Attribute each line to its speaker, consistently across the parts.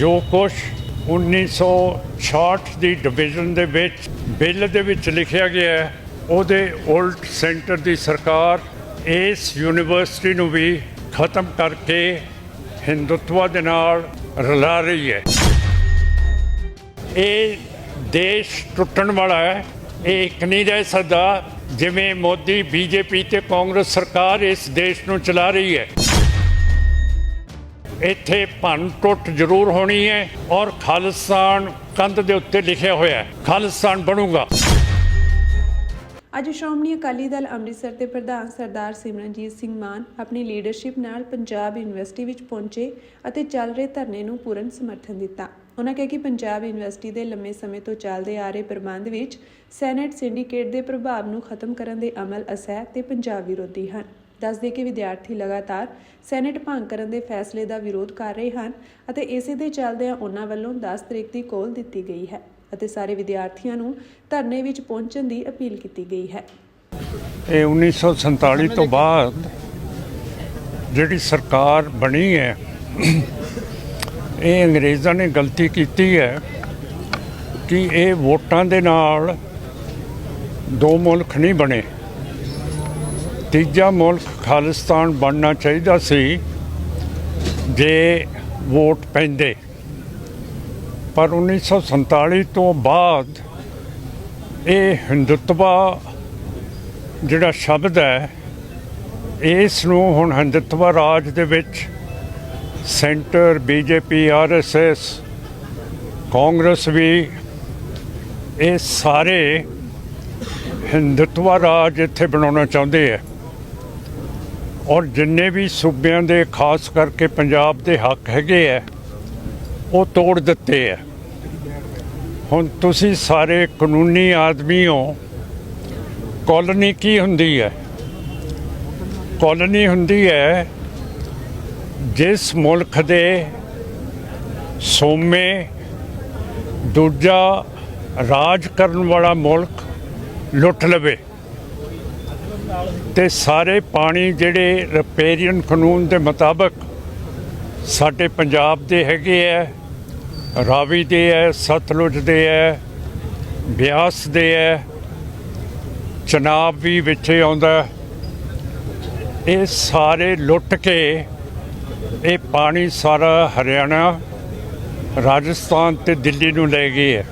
Speaker 1: ਜੋ ਕੁਛ 1966 ਦੀ ਡਿਵੀਜ਼ਨ ਦੇ ਵਿੱਚ ਬਿੱਲ ਦੇ ਵਿੱਚ ਲਿਖਿਆ ਗਿਆ ਹੈ, ਉਹਦੇ ਉਲਟ ਸੈਂਟਰ ਦੀ ਸਰਕਾਰ ਇਸ ਯੂਨੀਵਰਸਿਟੀ ਨੂੰ ਵੀ ਖਤਮ ਕਰਕੇ ਹਿੰਦੂਤਵਾ ਦੇ ਨਾਲ ਰਲਾ ਰਹੀ ਹੈ। ਇਹ ਦੇਸ਼ ਟੁੱਟਣ ਵਾਲਾ ਹੈ। ਇਹ ਇੱਕ ਨਹੀਂ ਰਹਿ ਸਕਦਾ ਜਿਵੇਂ ਮੋਦੀ, ਬੀਜੇਪੀ ਤੇ ਕਾਂਗਰਸ ਸਰਕਾਰ ਇਸ ਦੇਸ਼ ਨੂੰ ਚਲਾ ਰਹੀ ਹੈ। ਇੱਥੇ ਭੰਨ ਟੁੱਟ ਜ਼ਰੂਰ ਹੋਣੀ ਹੈ ਔਰ ਖਾਲਿਸਤਾਨ ਕੰਧ ਦੇ ਉੱਤੇ ਲਿਖਿਆ ਹੋਇਆ ਹੈ ਖਾਲਿਸਤਾਨ ਬਣੂਗਾ।
Speaker 2: ਅੱਜ ਸ਼੍ਰੋਮਣੀ ਅਕਾਲੀ ਦਲ ਅੰਮ੍ਰਿਤਸਰ ਦੇ ਪ੍ਰਧਾਨ ਸਰਦਾਰ ਸਿਮਰਨਜੀਤ ਸਿੰਘ ਮਾਨ ਆਪਣੀ ਲੀਡਰਸ਼ਿਪ ਨਾਲ ਪੰਜਾਬ ਯੂਨੀਵਰਸਿਟੀ ਵਿੱਚ ਪਹੁੰਚੇ ਅਤੇ ਚੱਲ ਰਹੇ ਧਰਨੇ ਨੂੰ ਪੂਰਨ ਸਮਰਥਨ ਦਿੱਤਾ। ਉਹਨਾਂ ਕਿਹਾ ਕਿ ਪੰਜਾਬ ਯੂਨੀਵਰਸਿਟੀ ਦੇ ਲੰਮੇ ਸਮੇਂ ਤੋਂ ਚੱਲਦੇ ਆ ਰਹੇ ਪ੍ਰਬੰਧ ਵਿੱਚ ਸੈਨੇਟ ਸਿੰਡੀਕੇਟ ਦੇ ਪ੍ਰਭਾਵ ਨੂੰ ਖਤਮ ਕਰਨ ਦੇ ਅਮਲ ਅਸਹਿ ਤੇ ਪੰਜਾਬ ਵਿਰੋਧੀ ਹਨ। ਦੱਸਦੇ ਕਿ ਵਿਦਿਆਰਥੀ ਲਗਾਤਾਰ ਸੈਨੇਟ ਭੰਗ ਕਰਨ ਦੇ ਫੈਸਲੇ ਦਾ ਵਿਰੋਧ ਕਰ ਰਹੇ ਹਨ ਅਤੇ ਇਸੇ ਦੇ ਚੱਲਦਿਆਂ ਉਹਨਾਂ ਵੱਲੋਂ 10 ਤਰੀਕ ਦੀ ਕੋਲ ਦਿੱਤੀ ਗਈ ਹੈ ਅਤੇ ਸਾਰੇ ਵਿਦਿਆਰਥੀਆਂ ਨੂੰ ਧਰਨੇ ਵਿੱਚ ਪਹੁੰਚਣ ਦੀ ਅਪੀਲ ਕੀਤੀ ਗਈ ਹੈ।
Speaker 1: ਇਹ 1947 ਤੋਂ ਬਾਅਦ ਜਿਹੜੀ ਸਰਕਾਰ ਬਣੀ ਹੈ, ਇਹ ਅੰਗਰੇਜ਼ਾਂ ਨੇ ਗਲਤੀ ਕੀਤੀ ਹੈ ਕਿ ਇਹ ਵੋਟਾਂ ਦੇ ਨਾਲ ਦੋ ਮੁਲਕ ਨਹੀਂ ਬਣੇ। ਤੀਜਾ ਮੁਲਕ ਖਾਲਿਸਤਾਨ ਬਣਨਾ ਚਾਹੀਦਾ ਸੀ ਜੇ ਵੋਟ ਪੈਂਦੇ। ਪਰ 1947 ਤੋਂ ਬਾਅਦ ਇਹ ਹਿੰਦੁੱਤਵਾ ਜਿਹੜਾ ਸ਼ਬਦ ਹੈ, ਇਸ ਨੂੰ ਹੁਣ ਹਿੰਦੁੱਤਵਾ ਰਾਜ ਦੇ ਵਿੱਚ ਸੈਂਟਰ ਬੀਜੇਪੀ ਆਰਐਸਐਸ ਕਾਂਗਰਸ ਵੀ, ਇਹ ਸਾਰੇ ਹਿੰਦੁੱਤਵਾ ਰਾਜ ਇੱਥੇ ਬਣਾਉਣਾ ਚਾਹੁੰਦੇ ਹੈ ਔਰ ਜਿੰਨੇ ਵੀ ਸੂਬਿਆਂ ਦੇ, ਖਾਸ ਕਰਕੇ ਪੰਜਾਬ ਦੇ ਹੱਕ ਹੈਗੇ ਹੈ ਉਹ ਤੋੜ ਦਿੱਤੇ ਹੈ ਹੁਣ ਤੁਸੀਂ ਸਾਰੇ ਕਾਨੂੰਨੀ ਆਦਮੀ ਹੋ ਕਾਲੋਨੀ ਕੀ ਹੁੰਦੀ ਹੈ ਕਾਲੋਨੀ ਹੁੰਦੀ ਹੈ ਜਿਸ ਮੁਲਕ ਦੇ ਸੋਮੇ ਦੂਜਾ ਰਾਜ ਕਰਨ ਵਾਲਾ ਮੁਲਕ ਲੁੱਟ ਲਵੇ। ਤੇ ਸਾਰੇ ਪਾਣੀ ਜਿਹੜੇ ਰਿਪੇਰੀਅਨ ਕਾਨੂੰਨ ਦੇ ਮੁਤਾਬਕ ਸਾਡੇ ਪੰਜਾਬ ਦੇ ਹੈਗੇ ਹੈ ਰਾਵੀ ਦੇ ਹੈ ਸਤਲੁਜ ਦੇ ਹੈ ਬਿਆਸ ਦੇ ਹੈ ਚਨਾਬ ਵੀ ਵਿੱਚ ਆਉਂਦਾ। ਇਹ ਸਾਰੇ ਲੁੱਟ ਕੇ ਇਹ ਪਾਣੀ ਸਾਰਾ ਹਰਿਆਣਾ, ਰਾਜਸਥਾਨ ਤੇ ਦਿੱਲੀ ਨੂੰ ਲੈ ਗਏ ਹੈ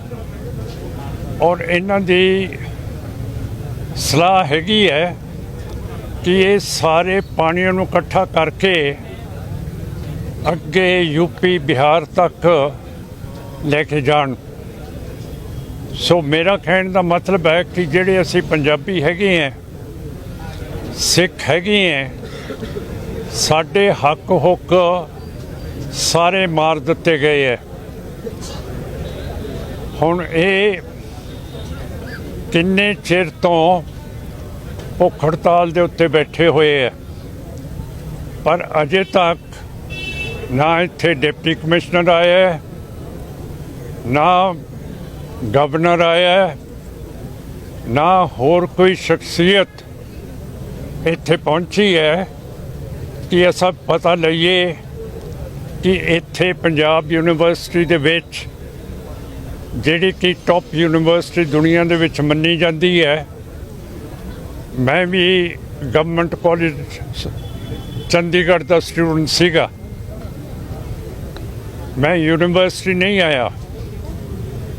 Speaker 1: ਔਰ ਇਹਨਾਂ ਦੀ ਸਲਾਹ ਹੈਗੀ ਹੈ ਕਿ ਇਹ ਸਾਰੇ ਪਾਣੀਆਂ ਨੂੰ ਇਕੱਠਾ ਕਰਕੇ ਅੱਗੇ ਯੂਪੀ ਬਿਹਾਰ ਤੱਕ ਲੈ ਕੇ ਜਾਣ। ਸੋ ਮੇਰਾ ਕਹਿਣ ਦਾ ਮਤਲਬ ਹੈ ਕਿ ਜਿਹੜੇ ਅਸੀਂ ਪੰਜਾਬੀ ਹੈਗੇ ਆ ਸਿੱਖ ਹੈਗੇ ਆ ਸਾਡੇ ਹੱਕ ਹੁੱਕ ਸਾਰੇ ਮਾਰ ਦਿੱਤੇ ਗਏ ਹੈ। ਹੁਣ ਇਹ ਕਿੰਨੇ ਚਿਰ ਤੋਂ ਭੁੱਖ ਹੜਤਾਲ ਦੇ ਉੱਤੇ ਬੈਠੇ ਹੋਏ ਹੈ ਪਰ ਅਜੇ ਤੱਕ ਨਾ ਇੱਥੇ ਡਿਪਟੀ ਕਮਿਸ਼ਨਰ ਆਇਆ ਨਾ ਗਵਰਨਰ ਆਇਆ ਨਾ ਹੋਰ ਕੋਈ ਸ਼ਖਸੀਅਤ ਇੱਥੇ ਪਹੁੰਚੀ ਹੈ ਕਿ ਅਸਾਂ ਪਤਾ ਲਈਏ ਕਿ ਇੱਥੇ ਪੰਜਾਬ ਯੂਨੀਵਰਸਿਟੀ ਦੇ ਵਿੱਚ ਜਿਹੜੀ ਕਿ ਟੌਪ ਯੂਨੀਵਰਸਿਟੀ ਦੁਨੀਆ ਦੇ ਵਿੱਚ ਮੰਨੀ ਜਾਂਦੀ ਹੈ ਮੈਂ ਵੀ ਗਵਰਨਮੈਂਟ ਕਾਲਜ ਚੰਡੀਗੜ੍ਹ ਦਾ ਸਟੂਡੈਂਟ ਸੀਗਾ। ਮੈਂ ਯੂਨੀਵਰਸਿਟੀ ਨਹੀਂ ਆਇਆ,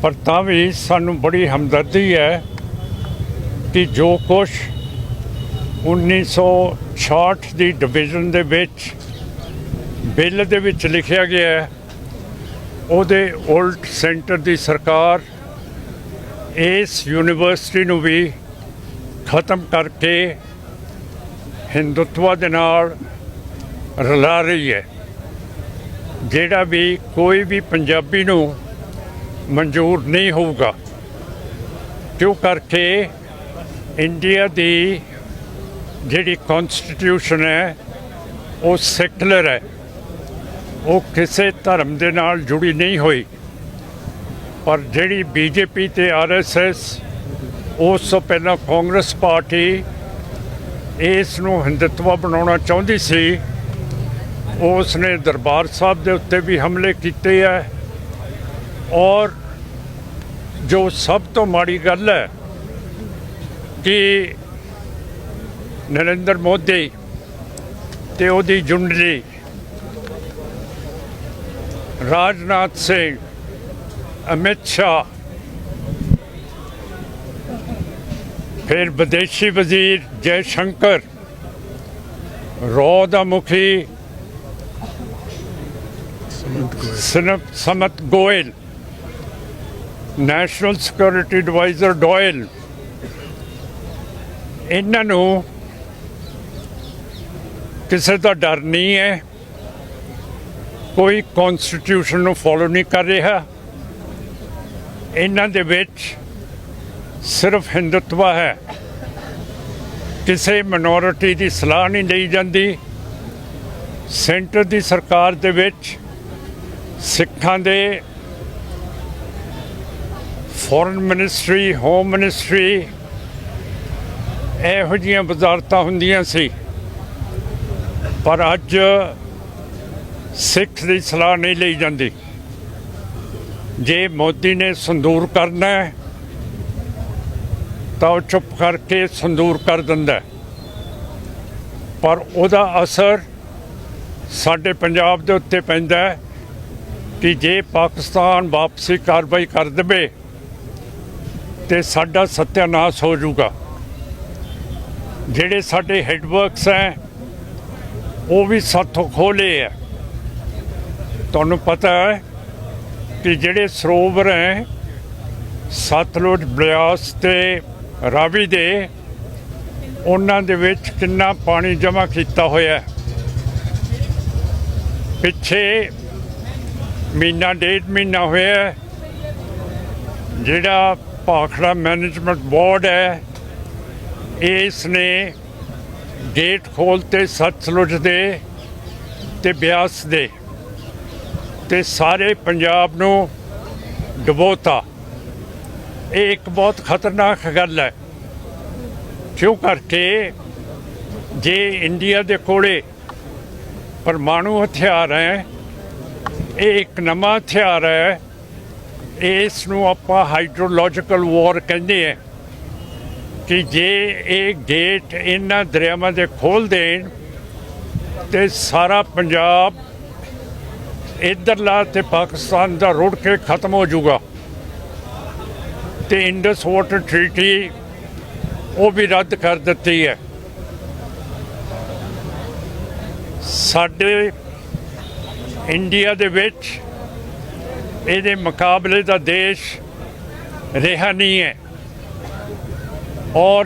Speaker 1: ਪਰ ਤਾਂ ਵੀ ਸਾਨੂੰ ਬੜੀ ਹਮਦਰਦੀ ਹੈ ਕਿ ਜੋ ਕੁਛ 1966 ਦੀ ਡਿਵੀਜ਼ਨ ਦੇ ਵਿੱਚ ਬਿੱਲ ਦੇ ਵਿੱਚ ਲਿਖਿਆ ਗਿਆ ਹੈ, ਉਹਦੇ ਉਲਟ ਸੈਂਟਰ ਦੀ ਸਰਕਾਰ ਇਸ ਯੂਨੀਵਰਸਿਟੀ ਨੂੰ ਵੀ ਖਤਮ ਕਰਕੇ ਹਿੰਦੁੱਤਵਾ ਦੇ ਨਾਲ ਰਲਾ ਰਹੀ ਹੈ। ਜਿਹੜਾ ਵੀ ਕੋਈ ਵੀ ਪੰਜਾਬੀ ਨੂੰ ਮਨਜ਼ੂਰ ਨਹੀਂ ਹੋਊਗਾ, ਕਿਉਂ ਕਰਕੇ ਇੰਡੀਆ ਦੀ ਜਿਹੜੀ ਕਨਸਟੀਟਿਊਸ਼ਨ ਹੈ, ਉਹ ਸੈਕੂਲਰ ਹੈ। ਉਹ ਕਿਸੇ ਧਰਮ ਦੇ ਨਾਲ ਜੁੜੀ ਨਹੀਂ ਹੋਈ। ਪਰ ਜਿਹੜੀ ਬੀਜੇਪੀ ਤੇ ਆਰਐਸਐਸ ਉਸ ਤੋਂ ਪਹਿਲਾਂ ਕਾਂਗਰਸ ਪਾਰਟੀ ਇਸ ਨੂੰ ਹਿੰਦੁਤਵਾ ਬਣਾਉਣਾ ਚਾਹੁੰਦੀ ਸੀ। ਉਸ ਨੇ ਦਰਬਾਰ ਸਾਹਿਬ ਦੇ ਉੱਤੇ ਵੀ ਹਮਲੇ ਕੀਤੇ ਹੈ ਔਰ ਜੋ ਸਭ ਤੋਂ ਮਾੜੀ ਗੱਲ ਹੈ ਕਿ ਨਰਿੰਦਰ ਮੋਦੀ ਤੇ ਉਹਦੀ ਜੁੰਡਲੀ ਰਾਜਨਾਥ ਸਿੰਘ, ਅਮਿਤ ਸ਼ਾਹ ਫਿਰ ਵਿਦੇਸ਼ੀ ਵਜ਼ੀਰ ਜੈ ਸ਼ੰਕਰ ਰੋ ਦਾ ਮੁਖੀ ਸਨਪ, Samant Goel, national security adviser Doval, ਇਹਨਾਂ ਨੂੰ ਕਿਸੇ ਦਾ ਡਰ ਨਹੀਂ ਹੈ, ਕੋਈ ਕਨਸਟੀਟਿਊਸ਼ਨ ਨੂੰ ਫੋਲੋ ਨਹੀਂ ਕਰ ਰਿਹਾ। ਇਹਨਾਂ ਦੇ ਵਿੱਚ ਸਿਰਫ ਹਿੰਦੁਤਵਾ ਹੈ। ਕਿਸੇ ਮਿਨੋਰਿਟੀ ਦੀ ਸਲਾਹ ਨਹੀਂ ਲਈ ਜਾਂਦੀ। ਸੈਂਟਰ ਦੀ ਸਰਕਾਰ ਦੇ ਵਿੱਚ ਸਿੱਖਾਂ ਦੇ ਫੋਰਨ ਮਿਨਿਸਟਰੀ ਹੋਮ ਮਿਨਿਸਟਰੀ ਇਹੋ ਜਿਹੀਆਂ ਵਜ਼ਾਰਤਾਂ ਹੁੰਦੀਆਂ ਸੀ। ਪਰ ਅੱਜ ਸਿੱਖ ਦੀ ਸਲਾਹ ਨਹੀਂ ਲਈ ਜਾਂਦੀ। ਜੇ ਮੋਦੀ ਨੇ ਸੰਦੂਰ ਕਰਨਾ ਹੈ ਤਾਂ ਉਹ ਚੁੱਪ ਕਰਕੇ ਸੰਦੂਰ ਕਰ ਦਿੰਦਾ ਪਰ ਉਹਦਾ ਅਸਰ ਸਾਡੇ ਪੰਜਾਬ ਦੇ ਉੱਤੇ ਪੈਂਦਾ ਕਿ ਜੇ ਪਾਕਿਸਤਾਨ ਵਾਪਸੀ ਕਾਰਵਾਈ ਕਰ ਦੇਵੇ ਤੇ ਸਾਡਾ ਸਤਿਆਨਾਸ਼ ਹੋ ਜਾਊਗਾ। ਜਿਹੜੇ ਸਾਡੇ ਹੈਡਵਰਕਸ ਹੈ, ਉਹ ਵੀ ਸਾਥੋਂ ਖੋਲੇ ਹੈ। ਤੁਹਾਨੂੰ ਪਤਾ ਹੈ ਕਿ ਜਿਹੜੇ ਸਰੋਵਰ ਹੈ, ਸਤਲੁਜ ਬਿਆਸ ਤੇ ਰਾਵੀ ਦੇ ਉਹਨਾਂ ਦੇ ਵਿੱਚ ਕਿੰਨਾ ਪਾਣੀ ਜਮ੍ਹਾਂ ਕੀਤਾ ਹੋਇਆ ਪਿੱਛੇ ਮਹੀਨਾ, ਡੇਢ ਮਹੀਨਾ ਹੋਇਆ ਜਿਹੜਾ ਭਾਖੜਾ ਮੈਨੇਜਮੈਂਟ ਬੋਰਡ ਹੈ, ਇਸ ਨੇ ਗੇਟ ਖੋਲਤੇ ਸਤਲੁਜ ਦੇ ਤੇ ਬਿਆਸ ਦੇ ਤੇ ਸਾਰੇ ਪੰਜਾਬ ਨੂੰ ਡੁਬੋਤਾ। ਇਹ ਇੱਕ ਬਹੁਤ ਖਤਰਨਾਕ ਗੱਲ ਹੈ। ਕਿਉਂ ਕਰਕੇ ਜੇ ਇੰਡੀਆ ਦੇ ਕੋਲੇ ਪਰਮਾਣੂ ਹਥਿਆਰ ਹੈ, ਇਹ ਇੱਕ ਨਵਾਂ ਹਥਿਆਰ ਹੈ ਇਸ ਨੂੰ ਆਪਾਂ ਹਾਈਡਰੋਲੋਜੀਕਲ ਵਾਰ ਕਹਿੰਦੇ ਆ ਕਿ ਜੇ ਇਹ ਗੇਟ ਇਹਨਾਂ ਦਰਿਆਵਾਂ ਦੇ ਖੋਲ ਦੇਣ ਤੇ ਸਾਰਾ ਪੰਜਾਬ ਇੱਧਰਲਾ ਤੇ ਪਾਕਿਸਤਾਨ ਦਾ ਰੁੜ ਕੇ ਖਤਮ ਹੋ ਜਾਊਗਾ। ਤੇ ਇੰਡਸ ਵਾਟਰ ਟ੍ਰੀਟੀ ਉਹ ਵੀ ਰੱਦ ਕਰ ਦਿੱਤੀ ਹੈ। ਸਾਡੇ ਇੰਡੀਆ ਦੇ ਵਿੱਚ ਇਹਦੇ ਮੁਕਾਬਲੇ ਦਾ ਦੇਸ਼ ਰਿਹਾ ਨਹੀਂ ਹੈ। ਔਰ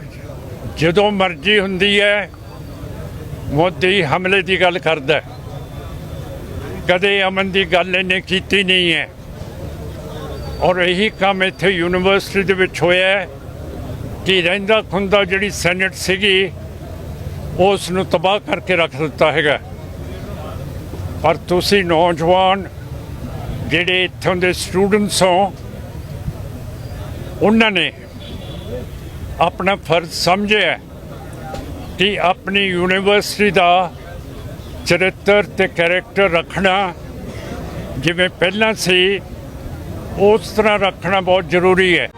Speaker 1: ਜਦੋਂ ਮਰਜ਼ੀ ਹੁੰਦੀ ਹੈ, ਮੋਦੀ ਹਮਲੇ ਦੀ ਗੱਲ ਕਰਦਾ ਕਦੇ ਅਮਨ ਦੀ ਗੱਲ ਇਹਨੇ ਕੀਤੀ ਨਹੀਂ ਹੈ। ਔਰ ਇਹੀ ਕੰਮ ਇੱਥੇ ਯੂਨੀਵਰਸਿਟੀ ਦੇ ਵਿੱਚ ਹੋਇਆ ਕਿ ਰਹਿੰਦਾ ਖੁੰਦਾ ਜਿਹੜੀ ਸੈਨੇਟ ਸੀਗੀ, ਉਸ ਨੂੰ ਤਬਾਹ ਕਰਕੇ ਰੱਖ ਦਿੱਤਾ ਹੈਗਾ। ਪਰ ਤੁਸੀਂ ਨੌਜਵਾਨ ਜਿਹੜੇ ਇੱਥੋਂ ਦੇ ਸਟੂਡੈਂਟਸ ਹੋ, ਉਹਨਾਂ ਨੇ ਆਪਣਾ ਫਰਜ਼ ਸਮਝਿਆ ਕਿ ਆਪਣੀ ਯੂਨੀਵਰਸਿਟੀ ਦਾ ਚਰਿੱਤਰ ਤੇ ਕੈਰੈਕਟਰ ਰੱਖਣਾ ਜਿਵੇਂ ਪਹਿਲਾਂ ਸੀ ਉਸ ਤਰ੍ਹਾਂ ਰੱਖਣਾ ਬਹੁਤ ਜ਼ਰੂਰੀ ਹੈ।